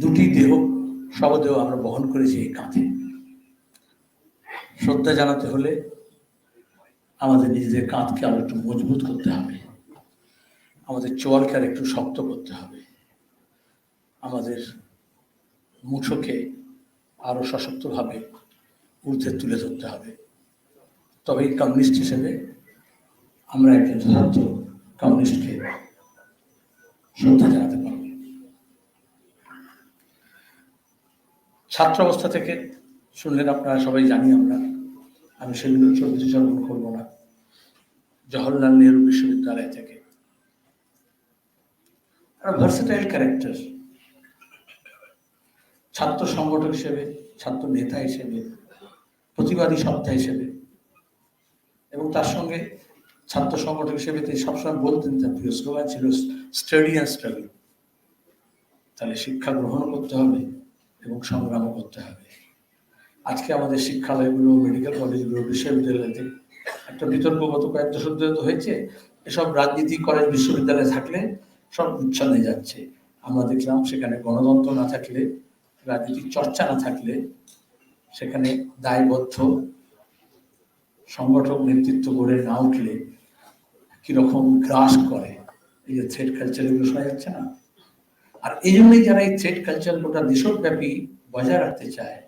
দুটি দেহ শবদেহ আমরা বহন করেছি এই কাঁধে। শ্রদ্ধা জানাতে হলে আমাদের নিজেদের কাঁধকে আরও একটু মজবুত করতে হবে। আমাদের চোয়ালকে আর একটু শক্ত করতে হবে। আমাদের মুঠোকে আরও সশক্তভাবে ঊর্ধ্বে তুলে ধরতে হবে। তবে এই কমিউনিস্ট হিসেবে আমরা একজন যথার্থ কমিউনিস্টকে শ্রদ্ধা জানাতে ছাত্র অবস্থা থেকে শুনলেন আপনারা সবাই, জানি আমরা। আমি সেগুলো চর্মন করব না। জওহরলাল নেহরু বিশ্ববিদ্যালয় থেকে। ভার্সেটাইল ক্যারেক্টার ছাত্র সংগঠক হিসেবে, ছাত্র নেতা হিসেবে, প্রতিবাদী সত্তা হিসেবে। এবং তার সঙ্গে ছাত্র সংগঠক হিসেবে তিনি সবসময় বলতেন, তার প্রিয় স্লোগান ছিল স্টাডি অ্যান্ড স্ট্রাগল তাহলে শিক্ষা গ্রহণ করতে হবে। এবং সংগ্রামও করতে হবে। আজকে আমাদের শিক্ষালয়গুলো মেডিকেল কলেজগুলো বিশ্ববিদ্যালয়তে একটা বিতর্ক গত কয়েক দশক ধরে তো হয়েছে, এসব রাজনীতি কলেজ, বিশ্ববিদ্যালয়ে থাকলে সব উচ্ছন্নে যাচ্ছে। আমরা দেখলাম সেখানে গণতন্ত্র না থাকলে, রাজনীতির চর্চা না থাকলে, সেখানে দায়বদ্ধ সংগঠক নেতৃত্ব গড়ে না উঠলে কীরকম গ্রাস করে। এই যে থ্রেড কালচার এগুলো শোনা যাচ্ছে না? আর এই জন্যই যারা এই থ্রেড কালচার গোটা দেশব্যাপী বজায় রাখতে চায়,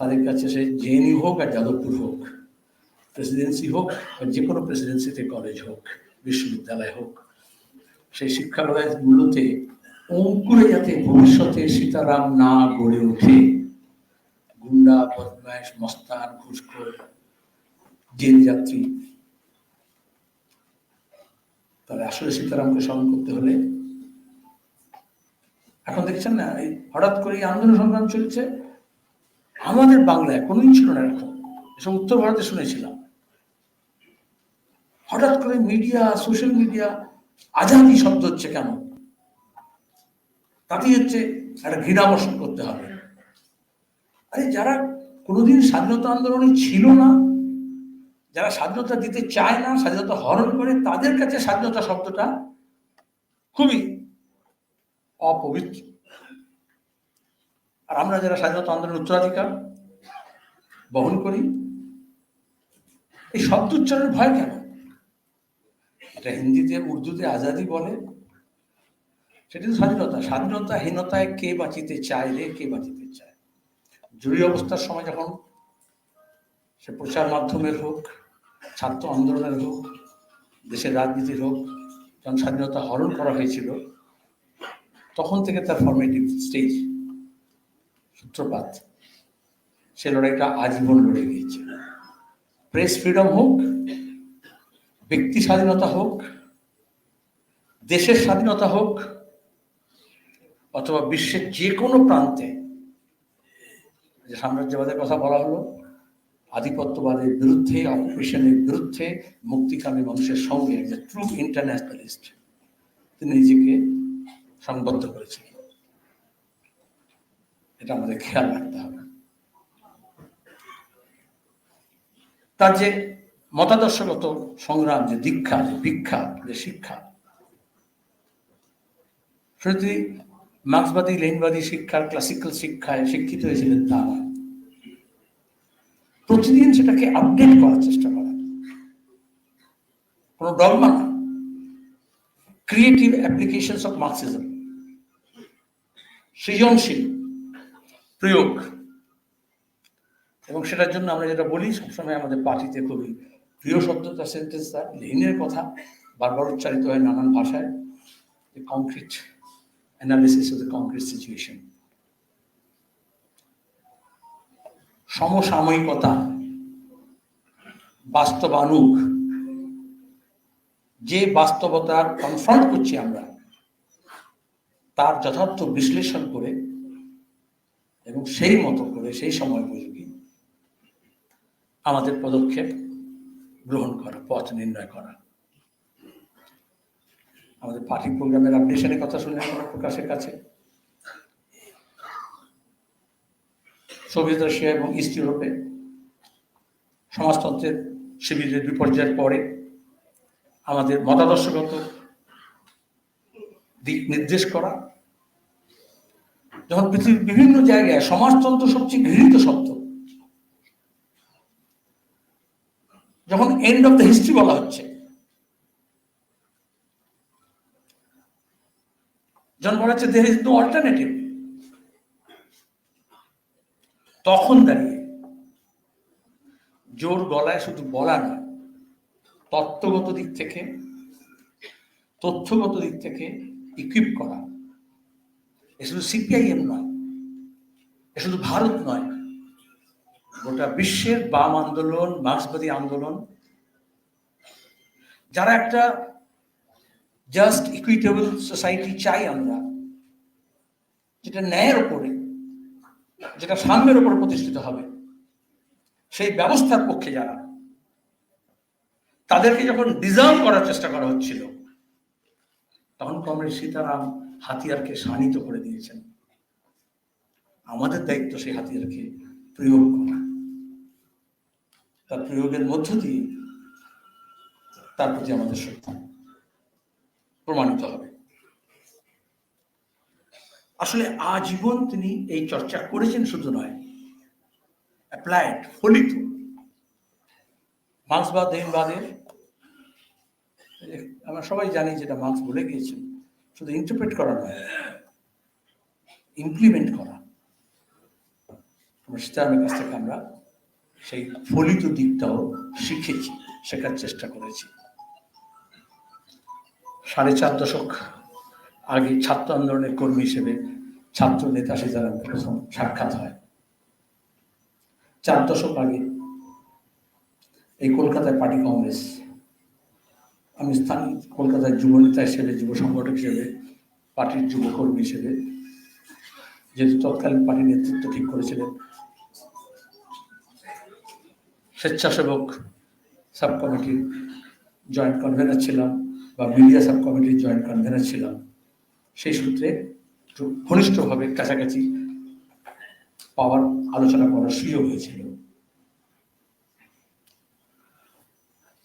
তাদের কাছে সে জেএনইউ হোক আর যাদবপুর হোক প্রেসিডেন্সি হোক বা যে কোনো প্রেসিডেন্সিতে কলেজ হোক, বিশ্ববিদ্যালয় হোক, সেই শিক্ষালয়গুলোতে অঙ্কুরে যাতে ভবিষ্যতে সীতারাম না গড়ে ওঠে, গুন্ডা, বদমাইশ, মস্তান, ঘুষখোর, জেল যাত্রী, তাহলে আসলে সীতারামকে স্মরণ করতে হলে এখন দেখছেন না, এই হঠাৎ করে এই আন্দোলন সংগ্রাম চলছে। আমাদের বাংলায় কোনোই ছিল না এরকম। এসব উত্তর ভারতে শুনেছিলাম। হঠাৎ করে মিডিয়া, সোশ্যাল মিডিয়া, আজাদি শব্দ হচ্ছে কেন? তাতেই হচ্ছে একটা ঘৃণাবর্ষণ করতে হবে। আরে যারা কোনোদিন স্বাধীনতা আন্দোলনে ছিল না, যারা স্বাধীনতা দিতে চায় না, স্বাধীনতা হরণ করে, তাদের কাছে স্বাধীনতা শব্দটা খুবই অপবিত্র। আর আমরা যারা স্বাধীনতা আন্দোলনের উত্তরাধিকার বহন করি, এই শব্দ উচ্চারণের ভয় কেন? এটা হিন্দিতে, উর্দুতে আজাদি বলে, সেটা তো স্বাধীনতা। স্বাধীনতাহীনতায় কে বাঁচিতে চায় রে, কে বাঁচিতে চায়? জরুরি অবস্থার সময় যখন সে প্রচার মাধ্যমের হোক, ছাত্র আন্দোলনের হোক, দেশের রাজনীতির হোক, যখন স্বাধীনতা হরণ করা হয়েছিল তখন থেকে তার ফর্মেটিভ স্টেজ সূত্রপাত। সে লড়াইটা আজীবন লড়ে গিয়েছে। প্রেস ফ্রিডম হোক, ব্যক্তি স্বাধীনতা হোক, দেশের স্বাধীনতা হোক, অথবা বিশ্বের যে কোনো প্রান্তে যে সাম্রাজ্যবাদের কথা বলা হলো, আধিপত্যবাদের বিরুদ্ধে, অকুপেশনের বিরুদ্ধে, মুক্তিকামী মানুষের সঙ্গে, যে ট্রু ইন্টারন্যাশনালিস্ট তিনি নিজেকে সংবদ্ধ করেছিলেন এটা আমাদের খেয়াল রাখতে হবে। তার যে মতাদর্শগত সংগ্রাম, যে দীক্ষা, যে ভিক্ষা, যে শিক্ষা শুধু মার্ক্সবাদী লেনবাদী শিক্ষার, ক্লাসিক্যাল শিক্ষায় শিক্ষিত হয়েছিলেন তা নয় প্রতিদিন সেটাকে আপডেট করার চেষ্টা করা। কোনো ডগমা না। ক্রিয়েটিভ অ্যাপ্লিকেশনস অফ মার্কসিজম সৃজনশীল। প্রয়োগ। এবং সেটার জন্য আমরা যেটা বলি সবসময় আমাদের পার্টিতে খুবই প্রিয় শব্দ তার সেন্টেন্স তার লেনিনের কথা বারবার উচ্চারিত হয় নানান ভাষায়। Concrete analysis of the concrete situation সমসাময়িকতা বাস্তবানুক যে বাস্তবতার কনফ্রন্ট করছি আমরা তার যথার্থ বিশ্লেষণ করে এবং সেই মতো করে সেই সময় উপযোগী আমাদের পদক্ষেপ গ্রহণ করা, পথ নির্ণয় করা। আমাদের পার্টি প্রোগ্রামের আপডেশনের কথা শুনে আমরা প্রকাশের কাছে। সোভিয়েত রাশিয়া এবং ইস্ট ইউরোপে সমাজতন্ত্রের শিবিরের বিপর্যয়ের পরে আমাদের মতাদর্শগত দিক নির্দেশ করা। যখন পৃথিবীর বিভিন্ন জায়গায় সমাজতন্ত্র সবচেয়ে ঘৃণিত শব্দ, যখন এন্ড অফ দ্য হিস্ট্রি বলা হচ্ছে, যখন বলা হচ্ছে দের ইজ নো অল্টারনেটিভ তখন দাঁড়িয়ে জোর গলায় শুধু বলা নয়, তত্ত্বগত দিক থেকে, তথ্যগত দিক থেকে ইকুইপ করা। এ শুধু সিপিআইএম নয়, এ শুধু ভারত নয়, গোটা বিশ্বের বাম আন্দোলন, মার্ক্সবাদী আন্দোলন, যারা একটা জাস্ট ইকুইটেবল সোসাইটি চাই আমরা, যেটা ন্যায়ের ওপরে, যেটা সাম্যের ওপর প্রতিষ্ঠিত হবে, সেই ব্যবস্থার পক্ষে যারা, তাদেরকে যখন ডিজার্ভ করার চেষ্টা করা হচ্ছিল তখন কমরেড সীতারাম হাতিয়ারকে শানিত করে দিয়েছেন। আমাদের দায়িত্ব সেই হাতিয়ারকে প্রয়োগ করা। তার প্রয়োগের মধ্য দিয়ে তার প্রতি আমাদের শ্রদ্ধা প্রমাণিত হবে। আসলে আজীবন তিনি এই চর্চা করেছেন শুধু নয় অ্যাপ্লাইড ফলিত। মার্ক্সবাদ দেহবাদের আমরা সবাই জানি যেটা মার্ক্স বলে গিয়েছেন শুধু ইন্টারপ্রেট করা নয় ইমপ্লিমেন্ট করা। সীতারামের কাছ থেকে আমরা সেই ফলিত দিকটাও শিখেছি, শেখার চেষ্টা করেছি। সাড়ে চার দশক আগে ছাত্র আন্দোলনের কর্মী হিসেবে ছাত্র নেতা সীতারামকে প্রথম সাক্ষাৎ হয়। চার দশক আগে এই কলকাতায় পার্টি কংগ্রেস আমি স্থানীয় কলকাতায় যুব নেতা হিসেবে, যুব সংগঠক হিসেবে, পার্টির যুবকর্মী হিসেবে, যেহেতু তৎকালীন পার্টির নেতৃত্ব ঠিক করেছিলেন, স্বেচ্ছাসেবক সাব কমিটির জয়েন্ট কনভেনার ছিলাম বা মিডিয়া সাব কমিটির জয়েন্ট কনভেনার ছিলাম, সেই সূত্রে একটু ঘনিষ্ঠভাবে কাছাকাছি পাওয়ার আলোচনা করার সুযোগ হয়েছিল।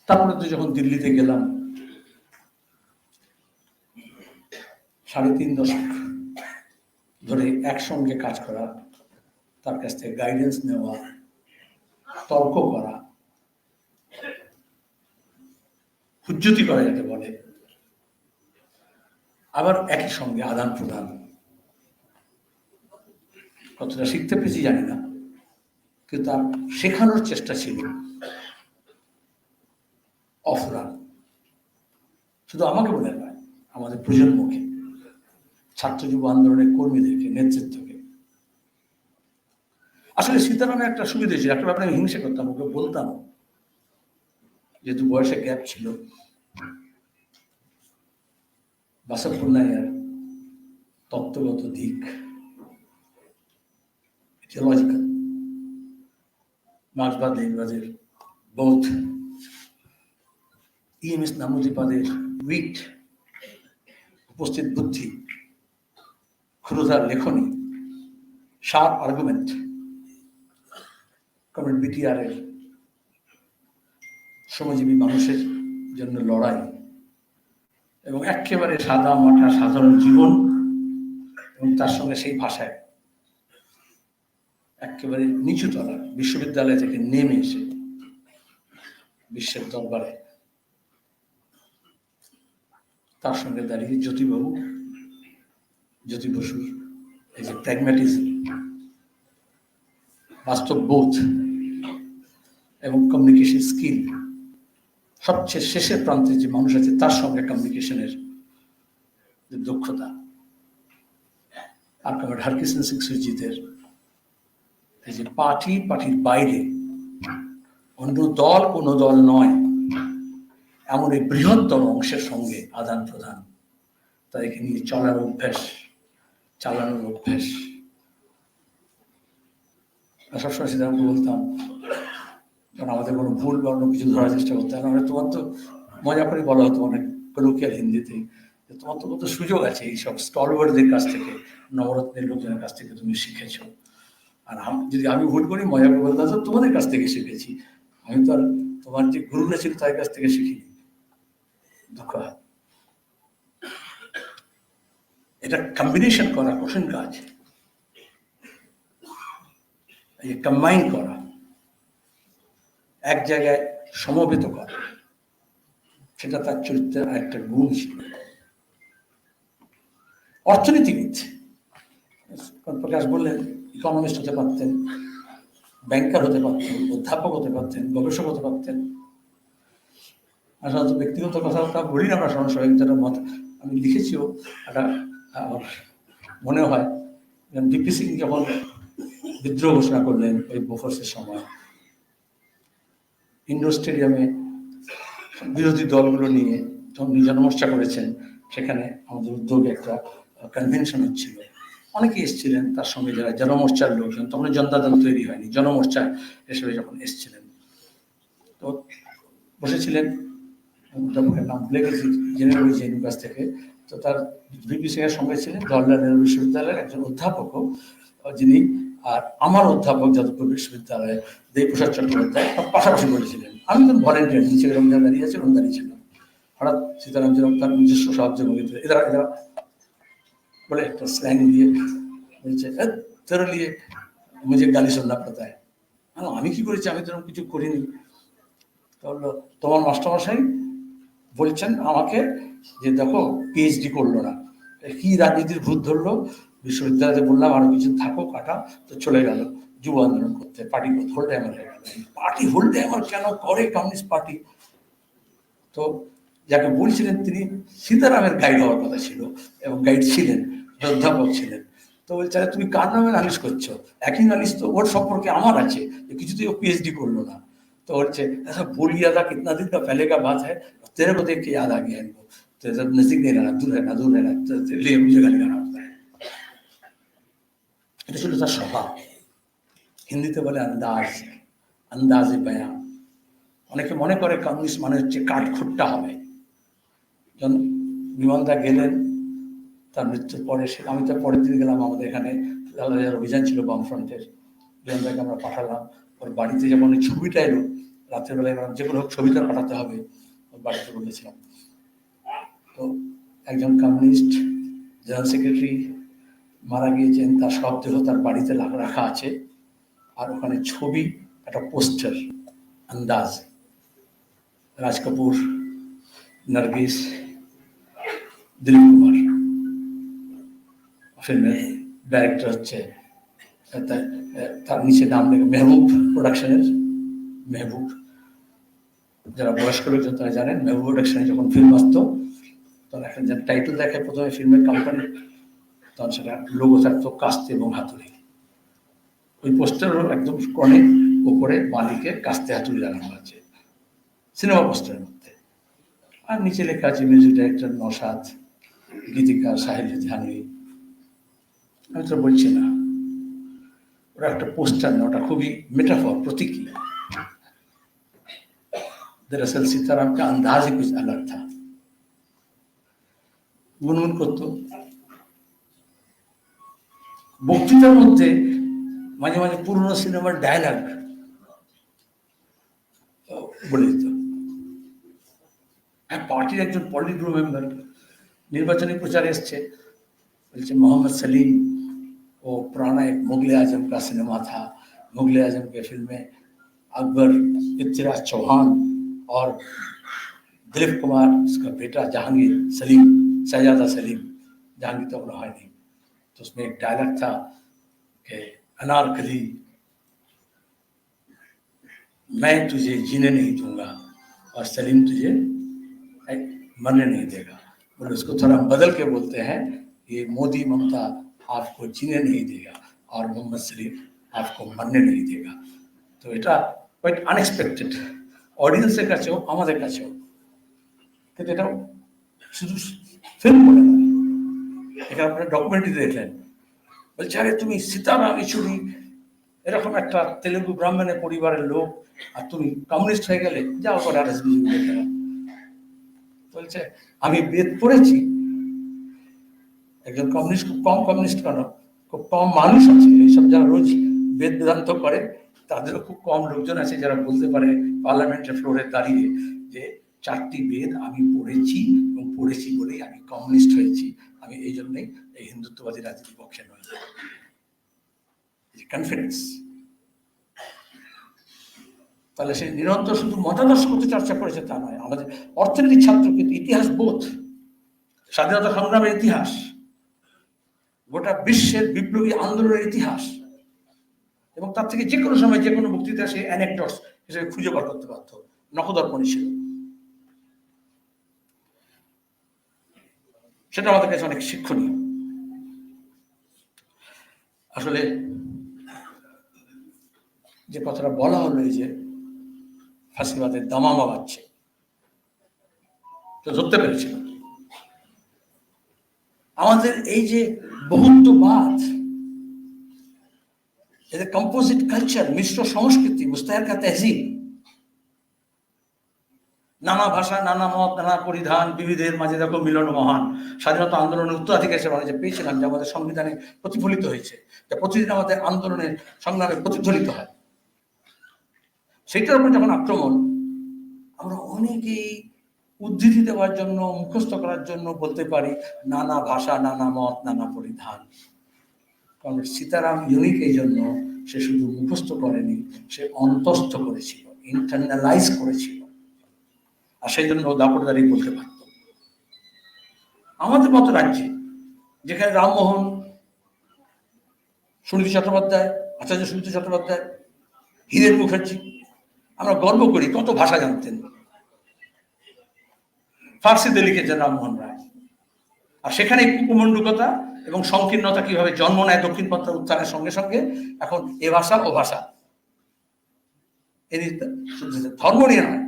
তারপরে তো যখন দিল্লিতে গেলাম সাড়ে তিন দশক ধরে একসঙ্গে কাজ করা, তার কাছ থেকে গাইডেন্স নেওয়া, তর্ক করা, হুজ্জতি করা যাকে বলে। আবার একই সঙ্গে আদান প্রদান। কতটা শিখতে পেরেছি জানি না, কিন্তু তার শেখানোর চেষ্টা ছিল। অফুরান শুধু আমাকে বলে নয় আমাদের প্রজন্মকে। ছাত্র যুব আন্দোলনের কর্মীদেরকে, নেতৃত্বকে। আসলে সীতারামের একটা সুবিধা ছিল, একটা ব্যাপারে আমি হিংসে করতাম, ওকে বলতাম যেহেতু বয়সে গ্যাপ ছিল। বাসবপুর্ণাইয়ার তত্ত্বগত দিক লজিক্যাল মার্ক্সবাদ লেনবাদের বোধ ইএমএস নামুদিপাদের উইট উপস্থিত বুদ্ধি ক্ষুরধার লেখনী শার্প আর্গুমেন্ট কমেন্ট বিটিআর এর শ্রমজীবী মানুষের জন্য লড়াই এবং একেবারে সাদা মাঠা সাধারণ জীবন এবং তার সঙ্গে সেই ভাষায় একেবারে নিচুতলা বিশ্ববিদ্যালয় থেকে নেমে এসে বিশ্বের দরবারে তার সঙ্গে দাঁড়িয়ে জ্যোতিবাবু জ্যোতি বসুর। এই যে প্র্যাগম্যাটিজম বাস্তব বোধ এবং কমিউনিকেশন স্কিল সবচেয়ে শেষের প্রান্তে যে মানুষ আছে তার সঙ্গে কমিউনিকেশনের যে দক্ষতা। আর কমেড হারকিসন সিং সুরজিতের এই যে পার্টি পার্টির বাইরে, অন্য দল কোনো দল নয়, এমন এই বৃহত্তম অংশের সঙ্গে আদান প্রদান তাদেরকে নিয়ে চলার অভ্যাস চালানোর অভ্যাস। সবসময় আমি বলতাম, কারণ আমাদের কোনো ভুল বা অন্য কিছু ধরার চেষ্টা করতে হবে আমরা তোমার তো মজা করে বলা হতো অনেক লোকিয়াল হিন্দিতে তোমার তো কত সুযোগ আছে এইসব স্টলওয়ার্ডদের কাছ থেকে, নবরত্নের লোকজনের কাছ থেকে তুমি শিখেছো। আর যদি আমি ভুল করি, মজা করে বলতে হতো তোমাদের কাছ থেকে শিখেছি। আমি তো আর তোমার যে গুরুরা ছিল তাদের কাছ থেকে শিখিনি। দুঃখ হয়। এটা কম্বিনেশন করা কঠিন কাজ এই কম্বাইন করা, এক জায়গায় সমবেত করা, সেটা তার চরিত্রের একটা গুণ ছিল। অর্থনীতিবিদ, প্রকাশ বললেন ইকোনমিস্ট হতে পারতেন ব্যাংকার হতে পারতেন, অধ্যাপক হতে পারতেন, গবেষক হতে পারতেন। সাধারণত ব্যক্তিগত কথাটা বলি না আমরা সরাসরি যেটা মত আমি লিখেছিও একটা আমার মনে হয়। ডিপি সিং যখন বিদ্রোহ ঘোষণা করলেন ওই বোফোর্সের সময়, ইন্ডোর স্টেডিয়ামে বিরোধী দলগুলো নিয়ে যখন জনমোর্চা করেছেন, সেখানে আমাদের উদ্যোগে একটা কনভেনশন হচ্ছিল। অনেকে এসেছিলেন, তার সঙ্গে যারা জনমোর্চার লোকজন, তখন জনতা দল তৈরি হয়নি, জনমোর্চা হিসেবে যখন এসেছিলেন। তো বসেছিলেন নাম ভুলে গেছি জেনে রয়েছে এর কাছ থেকে। তো তার ভিপি সিং এর সঙ্গে ছিলেন জওয়াহরলাল নেহরু বিশ্ববিদ্যালয়ের একজন অধ্যাপকও যিনি, আর আমার অধ্যাপক যাদবপুর বিশ্ববিদ্যালয়ে দেবপ্রসাদ চট্টোপাধ্যায় পাশাপাশি বলেছিলেন। আমি তখন ভলেন্টিয়ার নিচে রমজান দাঁড়িয়ে আছে রমজান দাঁড়িয়েছিলাম হঠাৎ সীতারাম যেরকম তার নিজস্ব সাহায্য করেছিল এরা এরা বলে একটা স্ল্যাং দিয়ে বলছে তেরো নিয়ে মুঝে গালি পড়তা है আমি কি করেছি? আমি তেরকম কিছু করিনি। তো বলল, তোমার মাস্টারমশাই বলছেন আমাকে যে দেখো পিএইচডি করলো না কি রাজনীতির ভূত ধরলো বিশ্ববিদ্যালয়ে বললাম আরো কিছু থাকো কাটা তো চলে গেল যুব আন্দোলন করতে পার্টি হোল্ডে আমার হয়ে গেল পার্টি হোল্ডে আমার কেন করে কমিউনিস্ট পার্টি তো যাকে বলছিলেন তিনি সীতারামের গাইড হওয়ার কথা ছিল এবং গাইড ছিলেন অধ্যাপক ছিলেন তো বলছে আরে তুমি কার নামে নালিশ করছো একই নালিশ তো ওর সম্পর্কে আমার আছে যে কিছুতেই ও পিএইচডি করলো না तो बच्चे ऐसा बोल लिया था कितना दिन का पहले का बात है तेरे को देख के याद आ गया इनको तो जब नजदीक नहीं रहना दूर रहना दूर रहना तो इसलिए मुझे गाली गाना होता है এটা ছিল তার স্বভাব হিন্দিতে বলে আন্দাজ আন্দাজে বয়ান অনেকে মনে করে কমিউনিস্ট মানে হচ্ছে কাঠখুট্টা হবে যখন বিমলদা গেলেন তার মৃত্যুর পরে সে আমি তার পরের দিন গেলাম আমাদের এখানে লালাজার অভিযান ছিল বামফ্রন্টের বিমলদাকে আমরা পাঠালাম ওর বাড়িতে যখন ওই ছবিটা এলো রাতের বেলায় বললাম যে কোনো হোক ছবিটা পাঠাতে হবে ওর বাড়িতে বলেছিলাম তো একজন কমিউনিস্ট জেনারেল সেক্রেটারি মারা গিয়েছেন, তার শবদেহ তার বাড়িতে রাখা আছে। আর ওখানে ছবি, একটা পোস্টার আন্দাজ। রাজ কাপুর, নার্গিস, দিলীপ কুমার। ফিল্মের ডাইরেক্টর হচ্ছে তার নিচে নাম লেখা, মেহবুব প্রোডাকশনের মেহবুব। যারা বয়স্ক লোকজন তারা জানেন, মেহবুব প্রোডাকশনে যখন ফিল্ম আসতো তখন একটা যে টাইটেল দেখে প্রথমে ফিল্মের কোম্পানি তখন সেটা লোগো থাকতো কাস্তে এবং হাতুড়ি ওই পোস্টার একদম কনে ওপরে বালিকে কাস্তে হাতুড়ি লাগানো আছে সিনেমা পোস্টারের মধ্যে আর নিচে লেখা আছে মিউজিক ডাইরেক্টর নসাদ গীতিকার সাহিল জাহাঙ্গীর আমি তো বলছি না ওরা একটা পোস্টার না ওটা খুবই मेटाफर प्रतीकी दरअसल सीताराम का अंदाज ही कुछ अलग था গুনগুন করতো বক্তৃতার মধ্যে মাঝে মাঝে পুরনো সিনেমার ডায়লগ বলে দিত হ্যাঁ পার্টির একজন পলিট ব্যুরো মেম্বার নির্বাচনী প্রচার এসছে বলছে मोहम्मद सलीम वो पुराना एक मुगल आजम का सिनेमा था मुगल आजम के फिल्म में अकबर पृथ्वीराज चौहान और दिलीप कुमार उसका बेटा जहांगीर सलीम शहजादा सलीम जहांगीर तो अपना है नहीं तो उसमें एक डायलॉग था कि अनारकली मैं तुझे जीने नहीं दूंगा और सलीम तुझे ऐ, मरने नहीं देगा बोले उसको थोड़ा बदल के बोलते हैं ये मोदी ममता आपको जीने नहीं देगा और मोहम्मद सलीम आपको मरने नहीं देगा তো এটা কোয়াইট আনএক্সপেক্টেড অডিয়েন্সের কাছেও আমাদের কাছেও কিন্তু এটা শুধু ফিল্ম বলে এখানে আপনার ডকুমেন্টারি দেখলেন। বলছে, আরে, তুমি সীতারাম ইচুরি এরকম একটা তেলেগু ব্রাহ্মণের পরিবারের লোক, আর তুমি কমিউনিস্ট হয়ে গেলে, যাও করে আর বলছে, আমি বেদ পড়েছি। একজন কমিউনিস্ট খুব কম কমিউনিস্ট কেন? খুব কম মানুষ আছে। এইসব যারা রোজ বেদ বেদান্ত করে, তাদেরও খুব কম লোকজন আছে যারা বলতে পারে পার্লামেন্টের ফ্লোরে দাঁড়িয়ে যে চারটি বেদ আমি পড়েছি এবং পড়েছি বলেই আমি কমিউনিস্ট হয়েছি। আমি এই জন্যই এই হিন্দুত্ববাদী রাজনীতির পক্ষে নই। কনফিডেন্স তাহলে সে নিরন্তর শুধু মতাদর্শ করতে চর্চা করেছে তা নয়। আমাদের অর্থনীতির ছাত্র কিন্তু ইতিহাস বোধ। স্বাধীনতা সংগ্রামের ইতিহাস। গোটা বিশ্বের বিপ্লবী আন্দোলনের ইতিহাস। এবং তার থেকে যে কোনো সময় যে কোনো বক্তৃতা সে অ্যানেকডটস হিসেবে খুঁজে বার করতে পারত নখদর্পণী ছিল। সেটা আমাদের কাছে অনেক শিক্ষণীয়। আসলে যে কথাটা বলা হলো এই যে ফাঁসিবাদের দামামা বাড়ছে তো ধরতে পেরেছিল। আমাদের এই যে বহুত্ববাদ, এদের কম্পোজিট কালচার মিশ্র সংস্কৃতি মুস্তাহারকা তেহজিব নানা ভাষা, নানা মত, নানা পরিধান, বিবিধের মাঝে দেখো মিলন মহান। স্বাধীনতা আন্দোলনের উত্তরাধিকার হিসেবে আমরা যে পেয়েছিলাম যে আমাদের সংবিধানে প্রতিফলিত হয়েছে, যা প্রতিদিন আমাদের আন্দোলনের সংগ্রামে প্রতিফলিত হয়। সেইটার উপর যখন আক্রমণ, আমরা অনেকেই উদ্ধৃতি দেওয়ার জন্য, মুখস্থ করার জন্য বলতে পারি, নানা ভাষা, নানা মত, নানা পরিধান। কারণ সীতারাম ইউনিক এই জন্য সে শুধু মুখস্থ করেনি, সে অন্তস্থ করেছিল ইন্টারনালাইজ করেছিল। আর সেই জন্য দাপটদারি বলতে পারত। আমাদের মতো রাজ্যে, যেখানে রামমোহন, সুনীতি চট্টোপাধ্যায়, আচার্য সুনীতি চট্টোপাধ্যায়, হীরেন মুখার্জি, আমরা গর্ব করি, কত ভাষা জানতেন। ফার্সিতে লিখেছেন রামমোহন রায়। আর সেখানে কুকুমণ্ডুকতা এবং সংকীর্ণতা কীভাবে জন্ম নেয়, দক্ষিণ পন্থার উত্থানের সঙ্গে সঙ্গে, এখন এ ভাষা ও ভাষা। ধর্ম নিয়ে নয়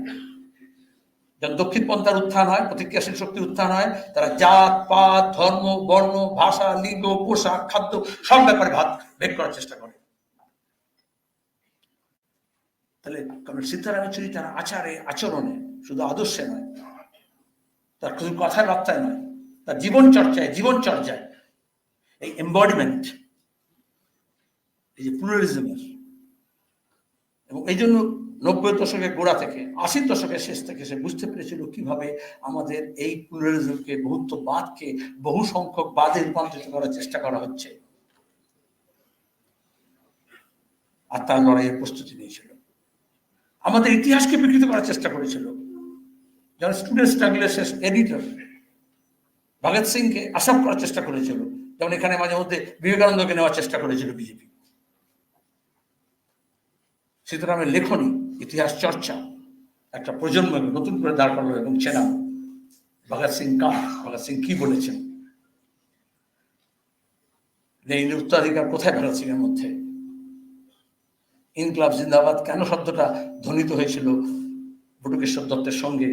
যখন দক্ষিণ পন্থার উত্থান হয়, প্রতিক্রিয়াশীল শক্তির উত্থান হয়, তারা জাত, পাত, ধর্ম, বর্ণ, ভাষা, লিঙ্গ, পোশাক, খাদ্য সব ব্যাপারে ভাত ভেদ করার চেষ্টা করে। তাহলে কারণ সীতারাম চুরি তার আচারে, আচরণে, শুধু আদর্শে নয়, তার শুধু কথায় বার্তায় নয়, তার জীবন চর্চায় জীবন চর্চায় এই এম্বডিমেন্ট এই যে প্লুরালিজমের এবং এই জন্য নব্বই দশকের গোড়া থেকে, আশির দশকের শেষ থেকে সে বুঝতে পেরেছিল কীভাবে আমাদের এই প্লুরালিজমকে বহুত্ববাদকে বহু সংখ্যক বাদে রূপান্তরিত করার চেষ্টা করা হচ্ছে। আর তার লড়াইয়ের প্রস্তুতি নিয়েছিল। আমাদের ইতিহাসকে বিকৃত করার চেষ্টা করেছিল। যারা স্টুডেন্ট স্ট্রাগলের শেষ এডিটর ভগৎ সিংকে আসাম করার চেষ্টা করেছিল। যেমন এখানে মাঝে মধ্যে বিবেকানন্দকে নেওয়ার চেষ্টা করেছিল বিজেপি। সীতারামের লেখনী ইতিহাস চর্চা, একটা প্রজন্ম নতুন করে দাঁড় করালো এবং চেনা ভগৎ সিং কা ভগৎ সিং কি বলেছেন? এই উত্তরাধিকার কোথায় ভগৎ সিং এর মধ্যে? ইনকলাব জিন্দাবাদ কেন শব্দটা ধ্বনিত হয়েছিল বটুকেশ্বর দত্তের সঙ্গে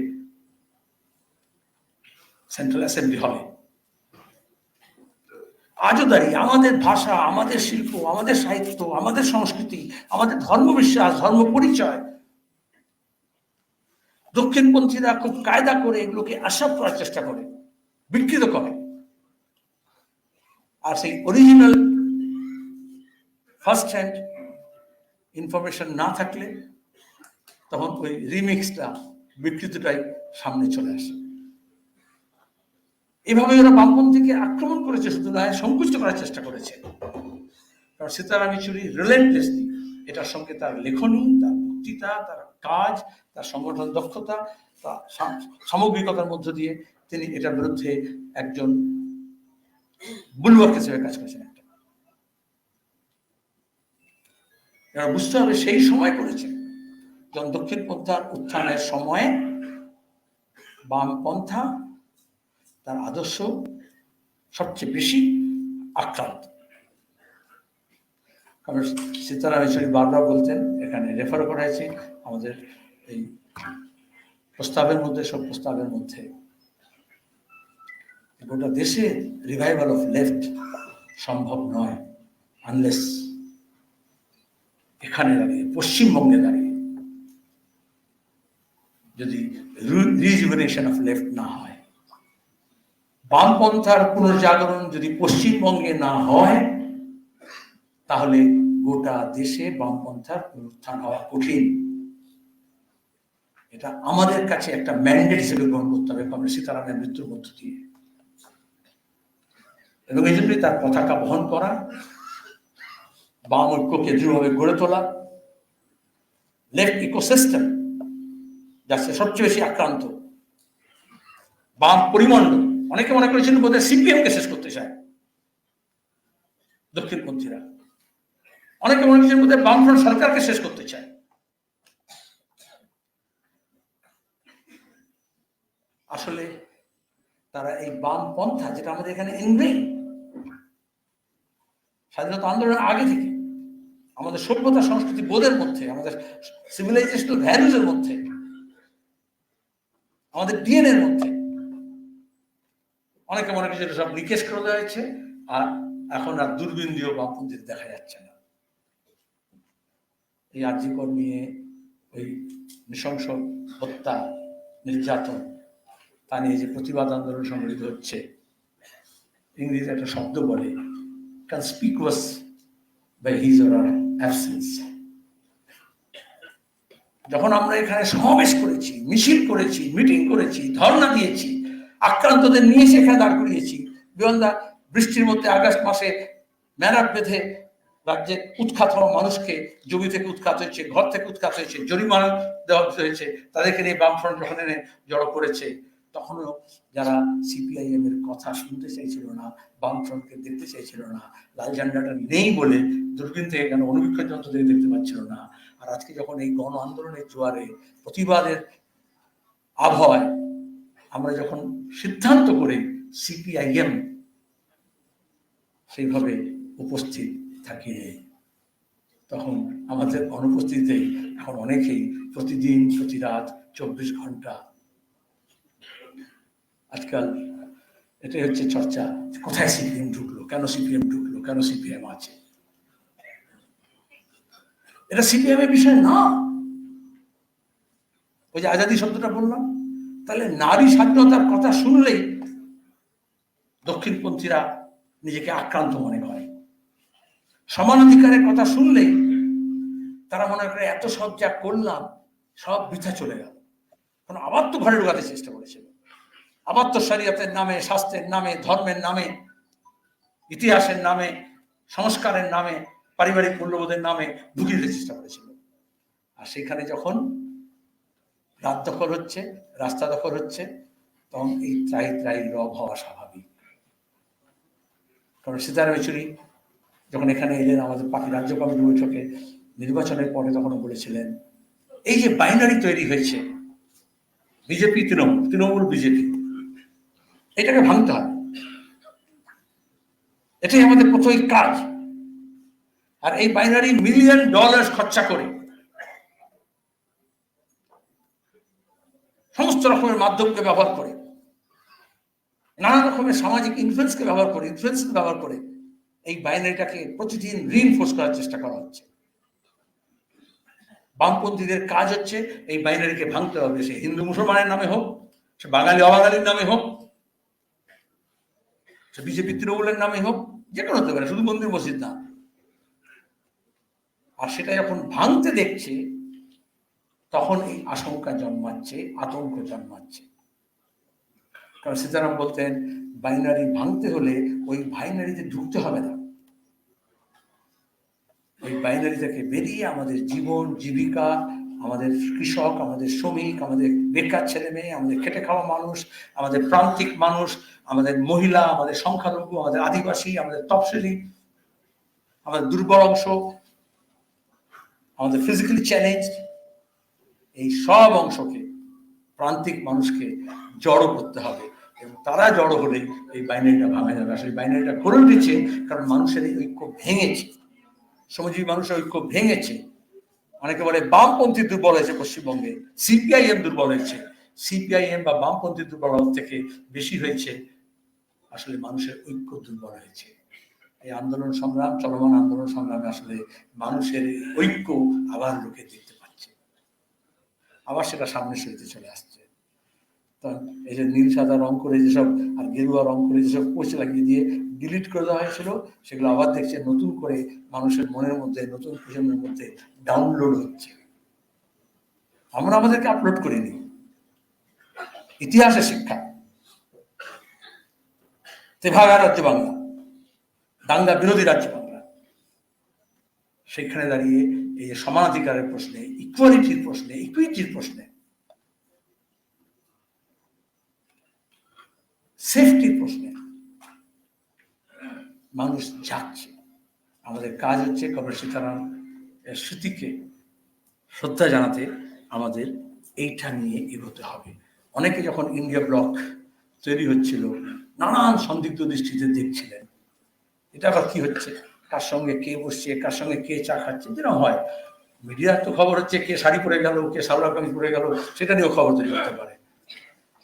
সেন্ট্রাল অ্যাসেম্বলি হলে? আজও দাঁড়িয়ে আমাদের ভাষা, আমাদের শিল্প, আমাদের সাহিত্য, আমাদের সংস্কৃতি, আমাদের ধর্মবিশ্বাস ধর্ম পরিচয় দক্ষিণপন্থীরা খুব কায়দা করে এগুলোকে আশাপ করার চেষ্টা করে, বিকৃত করে। আর সেই অরিজিনাল ফার্স্ট হ্যান্ড ইনফরমেশন না থাকলে তখন ওই রিমিক্সটা বিকৃতটাই সামনে চলে আসে। এভাবে ওরা বামপন্থীকে আক্রমণ করেছে, শুধু নয় সংকুচিত করার চেষ্টা করেছে। কারণ সীতারাম ইচুরি রিলেন্টলেসলি এটার সঙ্গে তার লেখনী, তার বক্তৃতা, তার কাজ, তার সংগঠন দক্ষতা তার সামগ্রিকতার মধ্য দিয়ে তিনি এটার বিরুদ্ধে একজন বুলওয়ার্ক হিসেবে কাজ করেছেন একটা। বুঝতে হবে সেই সময় করেছে যখন দক্ষিণ পন্থার উত্থানের সময়ে বামপন্থা তার আদর্শ সবচেয়ে বেশি আক্রান্ত। কারণ সীতারাম বারবার বলতেন, এখানে রেফার করা হয়েছে আমাদের এই প্রস্তাবের মধ্যে, সব প্রস্তাবের মধ্যে। গোটা দেশে রিভাইভাল অফ লেফট সম্ভব নয় আনলেস এখানে দাঁড়িয়ে, পশ্চিমবঙ্গে দাঁড়িয়ে যদি রিজুভেনেশন অফ লেফট না হয়। বামপন্থার পুনর্জাগরণ যদি পশ্চিমবঙ্গে না হয়, তাহলে গোটা দেশে বামপন্থার পুনরুত্থান হওয়া কঠিন। এটা আমাদের কাছে একটা ম্যান্ডেট হিসেবে গ্রহণ করতে হবে কমরেড সীতারামের মৃত্যুর মধ্য দিয়ে। এবং এই জন্যই তার পতাকা বহন করা, বাম ঐক্যকে দৃঢ়ভাবে গড়ে তোলা লেফট ইকোসিস্টেম যাচ্ছে সবচেয়ে বেশি আক্রান্ত, বাম পরিমণ্ডল, অনেকে মনে করেছিলেন বোধহয় সিপিএম কে শেষ করতে চায়, দক্ষিণপন্থীরা। অনেকে মনে করেছেন বোধহয় বামফ্রন্ট সরকারকে শেষ করতে চায়। আসলে তারা এই বাম পন্থা যেটা আমাদের এখানে ইনগ্রেন স্বাধীনতা আন্দোলনের আগে থেকে আমাদের সভ্যতা সংস্কৃতি বোধের মধ্যে, আমাদের সিভিলাইজেশনাল ভ্যালুজের মধ্যে, আমাদের ডিএনএর মধ্যে, অনেকে মনে করছে সব নিকেশ করে দেওয়া হয়েছে, আর এখন আর দূরবীন দিয়েও বামপন্থীদের দেখা যাচ্ছে না। এই আর্যিকর নিয়ে ওই নৃশংস হত্যা, নির্যাতন তা নিয়ে যে প্রতিবাদ আন্দোলন সংগঠিত হচ্ছে ইংরেজি একটা শব্দ বলে conspicuous by his or absence যখন আমরা এখানে সমাবেশ করেছি, মিছিল করেছি, মিটিং করেছি, ধর্ণা দিয়েছি, আক্রান্তদের নিয়ে এসে এখানে দাঁড় করিয়েছি বিয়ন্দা বৃষ্টির মধ্যে আগস্ট মাসে ম্যানার বেঁধে রাজ্যের উৎখাত হওয়া মানুষকে, জমি থেকে উৎখাত হয়েছে, ঘর থেকে উৎখাত হয়েছে, জরিমানা দেওয়া হয়েছে, তাদেরকে নিয়ে বামফ্রন্ট যখন এনে জড়ো করেছে তখনও যারা সিপিআইএম এর কথা শুনতে চাইছিল না, বামফ্রন্টকে দেখতে চাইছিল না, লাল ঝান্ডাটা নেই বলে দূরবীন থেকে কেন অনুবীক্ষণ যন্ত্র থেকে দেখতে পাচ্ছিল না। আর আজকে যখন এই গণ আন্দোলনের জোয়ারে প্রতিবাদের আবহাওয়ায় আমরা যখন সিদ্ধান্ত করে সিপিআইএম সেইভাবে উপস্থিত থাকি তখন আমাদের অনুপস্থিতিতেই এখন অনেকেই প্রতিদিন প্রতি রাত চব্বিশ ঘণ্টা আজকাল এটাই হচ্ছে চর্চা কোথায় সিপিএম ঢুকলো, কেন সিপিএম ঢুকলো, কেন সিপিএম আছে? এটা সিপিএম এর বিষয় না। ওই যে আজাদি শব্দটা বললাম, তাহলে নারী স্বাধীনতার কথা শুনলেই দক্ষিণপন্থীরা নিজেকে আক্রান্ত মনে করে। সমানাধিকারের কথা শুনলেই তারা মনে করে, এত সব যা করলাম, সব বৃথা চলে গেল। কারণ আবার তো ঘরে ঢোকাতে চেষ্টা করেছিল। আবার তো শরীয়তের নামে, শাস্ত্রের নামে, ধর্মের নামে, ইতিহাসের নামে, সংস্কারের নামে, পারিবারিক মূল্যবোধের নামে ঢুকিয়ে দিতে চেষ্টা করেছিল। আর সেখানে যখন রাত দখল হচ্ছে, রাস্তা দখল হচ্ছে, তখন এই ত্রাই ত্রাই রব হওয়া স্বাভাবিক। কারণ সীতারাম yechuri যখন এখানে এলেন, আমাদের পার্টি রাজ্য কমিটি বৈঠকে নির্বাচনের পরে তখন বলেছিলেন, এই যে বাইনারি তৈরি হয়েছে, বিজেপি, তৃণমূল তৃণমূল, বিজেপি এটাকে ভাঙতে হবে। এটাই আমাদের প্রথম কাজ। আর এই বাইনারি মিলিয়ন ডলার খরচা করে সমস্ত রকমের মাধ্যমকে ব্যবহার করে, নানা রকমের সামাজিক ইনফ্লুয়েন্সকে ব্যবহার করে ইনফ্লুয়েন্সকে ব্যবহার করে এই বাইনারিটাকে প্রতিদিন রিইনফোর্স করার চেষ্টা করা হচ্ছে। বামপন্থীদের কাজ হচ্ছে এই বাইনারিকে ভাঙতে হবে। সে হিন্দু মুসলমানের নামে হোক, সে বাঙালি অবাঙালির নামে হোক সে বিজেপি তৃণমূলের নামে হোক, যে কোনো হতে পারে, শুধু মন্দির মসজিদ না। আর সেটা যখন ভাঙতে দেখছে, তখন এই আশঙ্কা জন্মাচ্ছে, আতঙ্ক জন্মাচ্ছে। কারণ সীতারাম বলতেন, বাইনারি ভাঙতে হলে ওই বাইনারিতে ঢুকতে হবে না। ওই বাইনারি থেকে বেরিয়ে আমাদের জীবন, জীবিকা আমাদের কৃষক, আমাদের শ্রমিক, আমাদের বেকার ছেলে মেয়ে, আমাদের খেটে খাওয়া মানুষ, আমাদের প্রান্তিক মানুষ, আমাদের মহিলা, আমাদের সংখ্যালঘু, আমাদের আদিবাসী, আমাদের তফসিলি, আমাদের দুর্বল অংশ, আমাদের ফিজিক্যালি চ্যালেঞ্জ এই সব অংশকে, প্রান্তিক মানুষকে জড়ো করতে হবে। এবং তারা জড়ো হলে এই বাইনারিটা ভাঙা যাবে। আসলে বাইনারিটা করে উঠেছে কারণ মানুষের এই ঐক্য ভেঙেছে। শ্রমজীবী মানুষের ঐক্য ভেঙেছে। অনেকে বলে বামপন্থী দুর্বল হয়েছে পশ্চিমবঙ্গে, সিপিআইএম দুর্বল হয়েছে। সিপিআইএম বা বামপন্থী দুর্বল থেকে বেশি হয়েছে, আসলে মানুষের ঐক্য দুর্বল হয়েছে। এই আন্দোলন সংগ্রাম, চলমান আন্দোলন সংগ্রামে আসলে মানুষের ঐক্য আবার লোকে দেখতে পাচ্ছে আবার সেটা সামনে সেতে চলে আসছে। এই যে নীল, সাদা রং করে যেসব আর গেরুয়া রং করে যেসব পোস্ট লাগিয়ে দিয়ে ডিলিট করে দেওয়া হয়েছিল, সেগুলো আবার দেখছে নতুন করে মানুষের মনের মধ্যে, নতুন প্রজন্মের মধ্যে ডাউনলোড হচ্ছে। আমরা আমাদেরকে আপলোড করিনি ইতিহাসের শিক্ষা। তেভাগা রাজ্য বাংলা, দাঙ্গা বিরোধী রাজ্য বাংলা। সেখানে দাঁড়িয়ে এই সমানাধিকারের প্রশ্নে ইকুয়ালিটির প্রশ্নে ইকুইটির প্রশ্নে সেফটির প্রশ্নে মানুষ যাচ্ছে। আমাদের কাজ হচ্ছে কবর সীতারাম স্মৃতিকে শ্রদ্ধা জানাতে আমাদের এইটা নিয়ে এগোতে হবে। অনেকে যখন ইন্ডিয়া ব্লক তৈরি হচ্ছিল, নানান সন্দিগ্ধ দৃষ্টিতে দেখছিলেন। এটা আবার কি হচ্ছে? কার সঙ্গে কে বসছে? কার সঙ্গে কে চা খাচ্ছে? যেরকম হয়। মিডিয়ার তো খবর হচ্ছে কে শাড়ি পরে গেল, কে সালোয়ার কামিজ পরে গেল, সেটা নিয়েও খবর তৈরি করতে পারে।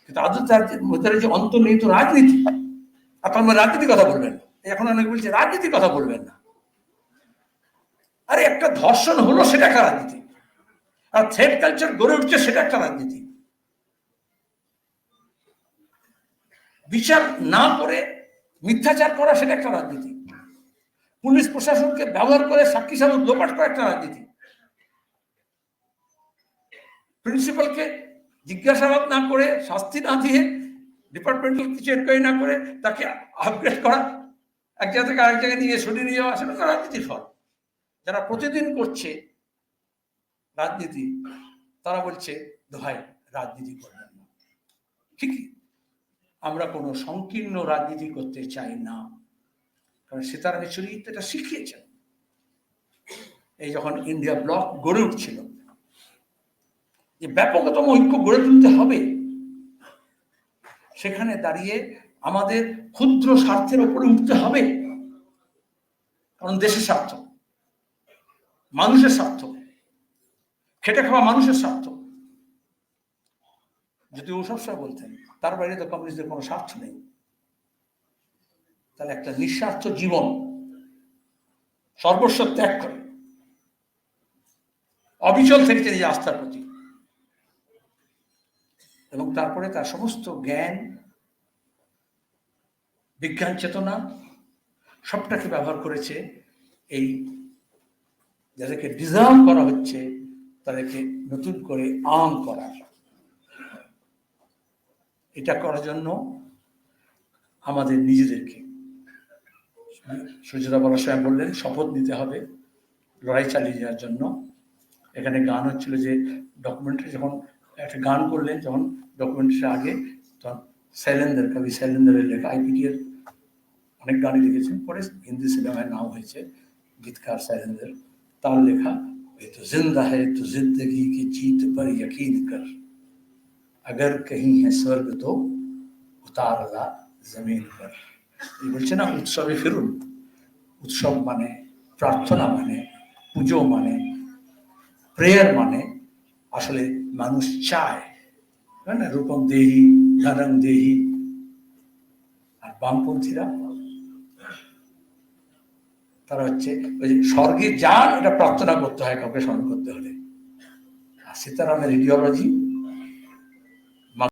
কিন্তু আদৌ তার ভেতরে যে অন্তর্নিহিত রাজনীতি আপনার রাজনীতির কথা বলবেন না। এখন অনেক বলছে, রাজনীতির কথা বলবেন না। আরে একটা ধর্ষণ হলো সেটা একটা রাজনীতি। আর থ্রেড কালচার গড়ে উঠছে সেটা একটা রাজনীতি। বিচার না করে মিথ্যাচার করা সেটা একটা রাজনীতি। পুলিশ প্রশাসনকে ব্যবহার করে সাক্ষী সাবুত লোপাট করা একটা রাজনীতি। প্রিন্সিপালকে জিজ্ঞাসাবাদ না করে, শাস্তি না দিয়ে ডিপার্টমেন্টাল কিছু এনকোয়ারি না করে তাকে আপগ্রেড করা এক জায়গা থেকে আরেক জায়গায় নিয়ে সরিয়ে নিয়ে যাওয়া তো রাজনীতির ফল। যারা প্রতিদিন করছে রাজনীতি, তারা বলছে দোহাই রাজনীতি করবেন না। ঠিকই। আমরা কোনো সংকীর্ণ রাজনীতি করতে চাই না। কারণ সীতারাম তো এটা শিখিয়েছেন। এই যখন ইন্ডিয়া ব্লক গড়ে উঠছিল, যে ব্যাপকতম ঐক্য গড়ে তুলতে হবে, সেখানে দাঁড়িয়ে আমাদের ক্ষুদ্র স্বার্থের উপরে উঠতে হবে। কারণ দেশের স্বার্থ, মানুষের স্বার্থ, খেটে খাওয়া মানুষের স্বার্থ। যদি ও সবসময় বলতেন, তার বাইরে তো কমিউনিস্টদের কোনো স্বার্থ নেই। তাহলে একটা নিঃস্বার্থ জীবন সর্বস্ব ত্যাগ করে। অবিচল থেকে নিজের আস্থার প্রতি এবং তারপরে তার সমস্ত জ্ঞান বিজ্ঞান চেতনা সবটাকে ব্যবহার করেছে। এই যাদেরকে ডিজার্ভ করা হচ্ছে, তাদেরকে নতুন করে আম করার। এটা করার জন্য আমাদের নিজেদেরকে সুজাতা বলার সময় বললেন, শপথ নিতে হবে লড়াই চালিয়ে যাওয়ার জন্য। এখানে গান হচ্ছিল যে ডকুমেন্টারি যখন একটা গান করলেন, যখন ডকুমেন্টারি আগে, তখন শৈলেন্দ্র কবি শৈলেন্দ্রের লেখা আইপিটি এর অনেক গানই লিখেছেন পরে হিন্দি সিনেমায় নাম হয়েছে গীতকার शैलेंद्र तार लिखा ये तो जिंदा है तो जिंदगी की जीत पर यकीन कर अगर कहीं है स्वर्ग तो उतार ला जमीन पर এই বলছে না উৎসবে ফিরুন উৎসব মানে প্রার্থনা মানে পুজো মানে প্রেয়ার মানে আসলে মানুষ চায় তাই না রূপম দেহি ধনং দেহি আর বামপন্থীরা তারা হচ্ছে ওই যে স্বর্গে যান এটা প্রার্থনা করতে হয় কাউকে স্মরণ করতে হলে। আর সীতারামের ইডিওলজি